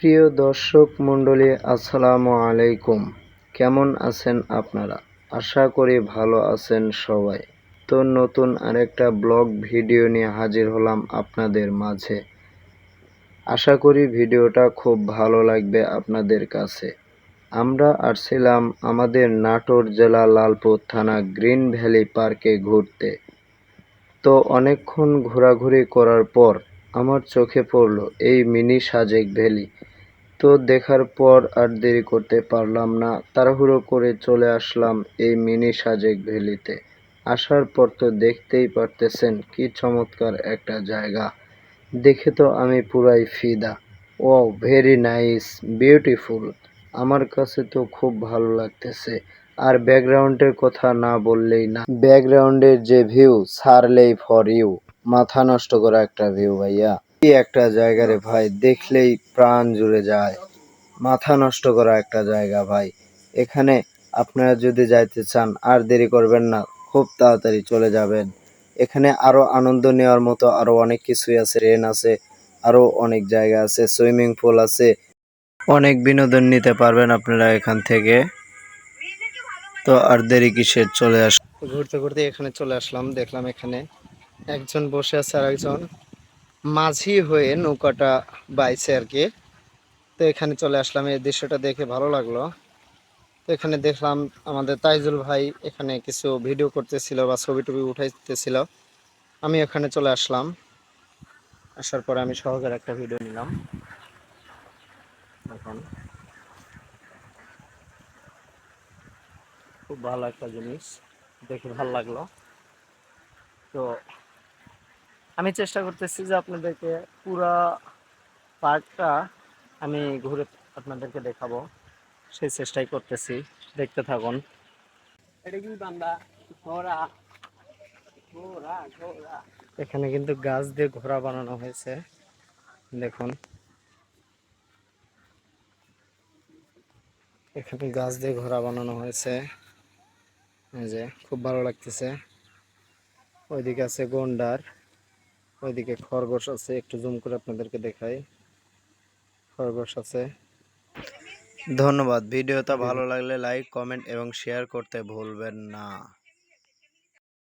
প্রিয় দর্শক মণ্ডলী, আসসালামু আলাইকুম। কেমন আছেন আপনারা? আশা করি ভালো আছেন সবাই। তো নতুন আরেকটা ব্লগ ভিডিও নিয়ে হাজির হলাম আপনাদের মাঝে। আশা করি ভিডিওটা খুব ভালো লাগবে আপনাদের কাছে। আমরা আসছিলাম আমাদের নাটোর জেলা লালপুর থানা গ্রিন ভ্যালি পার্কে ঘুরতে। তো অনেকক্ষণ ঘোরাঘুরি করার পর আমার চোখে পড়ল এই মিনি সাজেক ভ্যালি। তো দেখার পর আর দেরি করতে পারলাম না। তাড়াহুড়ো করে চলে আসলাম এই মিনি সাজেক ভ্যালিতে। আসার পর তো দেখতেই পারতেছেন কি চমৎকার একটা জায়গা। দেখে তো আমি পুরাই ফিদা। Oh very nice, beautiful. আমার কাছে তো খুব ভালো লাগতেছে। আর ব্যাকগ্রাউন্ডের কথা না বললেই না। ব্যাকগ্রাউন্ডের যে ভিউ, সারলেই ফর ইউ। মাথা নষ্ট করা একটা ভিউ, ভাইয়া। কি একটা জায়গা রে ভাই, দেখলেই প্রাণ জুড়ে যায়। মাথা নষ্ট করা একটা জায়গা ভাই। এখানে আপনারা যদি যাইতে চান, আর দেরি করবেন না, খুব তাড়াতাড়ি চলে যাবেন। এখানে আরও আনন্দ নেওয়ার মতো আরও অনেক কিছুই আছে, ট্রেন আছে, আরও অনেক জায়গা আছে, সুইমিং পুল আছে। অনেক বিনোদন নিতে পারবেন আপনারা এখান থেকে। তো আর দেরি কিসের, চলে আস ঘুরতে ঘুরতে এখানে চলে আসলাম, দেখলাম এখানে একজন বসে আছে আর একজন মাঝি হয়ে নৌকাটা বাইছে আর কি। তো এখানে চলে আসলাম, এই দৃশ্যটা দেখে ভালো লাগল। তো এখানে দেখলাম আমাদের তাইজুল ভাই এখানে কিছু ভিডিও করতেছিল বা ছবি টবি উঠাইতেছিল। আমি এখানে চলে আসলাম। আসার পরে আমি সহকারে একটা ভিডিও নিলাম। এখন খুব ভালো একটা জিনিস। দেখে ভালো লাগল। তো আমি চেষ্টা করতেছি যে আপনাদেরকে পুরা পার্কটা আমি ঘুরে আপনাদেরকে দেখাবো। সেই চেষ্টাই করতেছি। দেখতে থাকুন। এখানে কিন্তু গাছ দিয়ে ঘোড়া বানানো হয়েছে। দেখুন। এখানে গাছ দিয়ে ঘোড়া বানানো হয়েছে। এই যে খুব ভালো লাগতেছে। ওইদিকে আছে গন্ডার। ওইদিকে খরগোশ আছে একটু জুম করে আপনাদেরকে দেখাই। খরগোশ আছে। ধন্যবাদ ভিডিওটা ভালো লাগলে লাইক কমেন্ট এবং শেয়ার করতে ভুলবেন না।